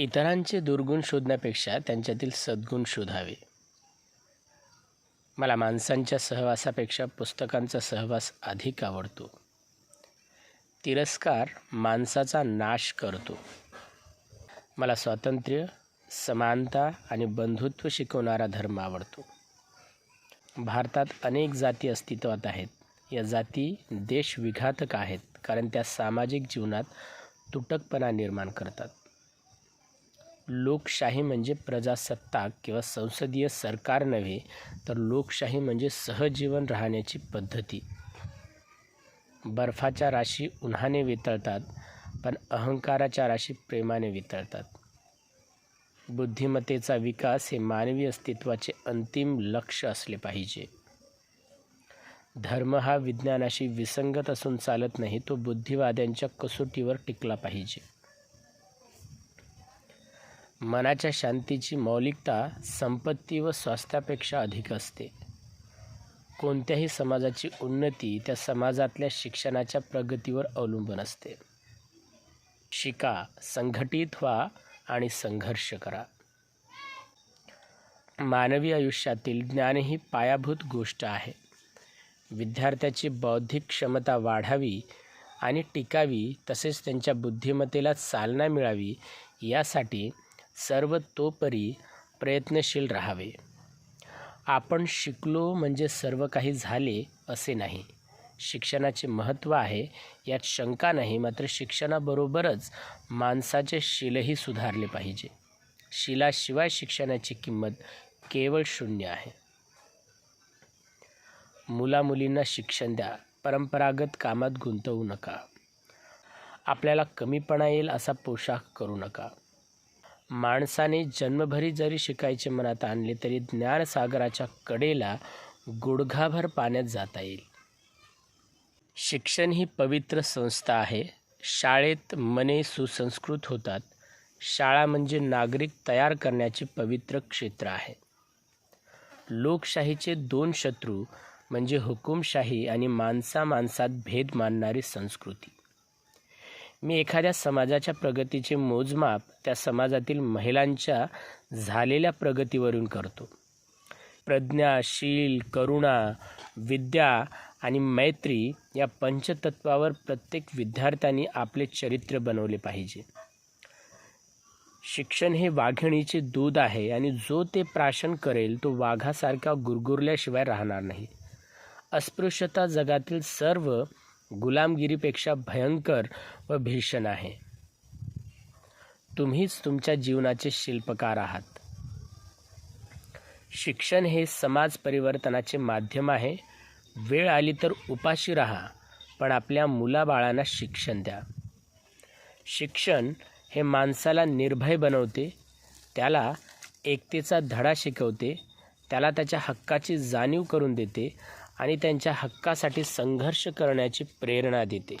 इतरांचे दुर्गुण शोधण्यापेक्षा त्यांच्यातील सद्गुण शोधावे. मला माणसांच्या सहवासापेक्षा पुस्तकांचा सहवास अधिक आवडतो. तिरस्कार माणसाचा नाश करतो. मला स्वातंत्र्य समानता आणि बंधुत्व शिकवणारा धर्म आवडतो. भारतात अनेक जाती अस्तित्वात आहेत. या जाती देशविघातक आहेत कारण त्या सामाजिक जीवनात तुटकपणा निर्माण करतात. लोकशाही म्हणजे प्रजासत्ताक किंवा संसदीय सरकार नव्हे तर लोकशाही म्हणजे सहजीवन राहण्याची पद्धती. बर्फाच्या राशी उन्हाने वितळतात पण अहंकाराच्या राशी प्रेमाने वितळतात. बुद्धिमत्तेचा विकास हे मानवी अस्तित्वाचे अंतिम लक्ष असले पाहिजे. धर्म हा विज्ञानाशी विसंगत असून चालत नाही तो बुद्धिवाद्यांच्या कसोटीवर टिकला पाहिजे. मनाच्या शांतीची मौलिकता संपत्ती व स्वास्थ्यापेक्षा अधिक असते. कोणत्याही समाजाची उन्नती त्या समाजातल्या शिक्षणाच्या प्रगतीवर अवलंबून असते. शिका संघटित व्हा आणि संघर्ष करा. मानवी आयुष्यातील ज्ञान ही पायाभूत गोष्ट आहे. विद्यार्थ्याची बौद्धिक क्षमता वाढावी आणि टिकावी तसेच त्यांच्या बुद्धिमत्तेला चालना मिळावी यासाठी सर्वतोपरी प्रयत्नशील राहावे. आपण शिकलो म्हणजे सर्व काही झाले असे नाही. शिक्षणाचे महत्त्व आहे यात शंका नाही मात्र शिक्षणाबरोबरच माणसाचे शीलही सुधारले पाहिजे. शिलाशिवाय शिक्षणाची किंमत केवळ शून्य आहे. मुलामुलींना शिक्षण द्या परंपरागत कामात गुंतवू नका. आपल्याला कमीपणा येईल असा पोशाख करू नका. माणसाने जन्मभरी जरी शिकायचे मनात आणले तरी ज्ञानसागराच्या कडेला गुडघाभर पाण्यात जाता येईल. शिक्षण ही पवित्र संस्था आहे. शाळेत मने सुसंस्कृत होतात. शाळा म्हणजे नागरिक तयार करण्याचे पवित्र क्षेत्र आहे. लोकशाहीचे दोन शत्रू म्हणजे हुकुमशाही आणि माणसा माणसात भेद मानणारी संस्कृती. मी एखाद्या समाजाच्या प्रगतीचे मोजमाप त्या समाजातील महिलांच्या झालेल्या प्रगतीवरून करतो. प्रज्ञा शील करुणा विद्या आणि मैत्री या पंचतत्वावर प्रत्येक विद्यार्थ्यांनी आपले चरित्र बनवले पाहिजे. शिक्षण हे वाघिणीचे दूध आहे आणि जो ते प्राशन करेल तो वाघासारखा गुरगुरल्याशिवाय राहणार नाही. अस्पृश्यता जगातील सर्व गुलामगिरीपेक्षा भयंकर व भीषण आहे. तुम्हीच तुमच्या जीवनाचे शिल्पकार आहात. शिक्षण हे समाज परिवर्तनाचे माध्यम आहे. वेळ आली तर उपाशी राहा पण आपल्या मुलाबाळांना शिक्षण द्या. शिक्षण हे माणसाला निर्भय बनवते त्याला एकतेचा धडा शिकवते त्याला त्याच्या हक्काची जाणीव करून देते आणि त्यांच्या हक्कासाठी संघर्ष करण्याची प्रेरणा देते.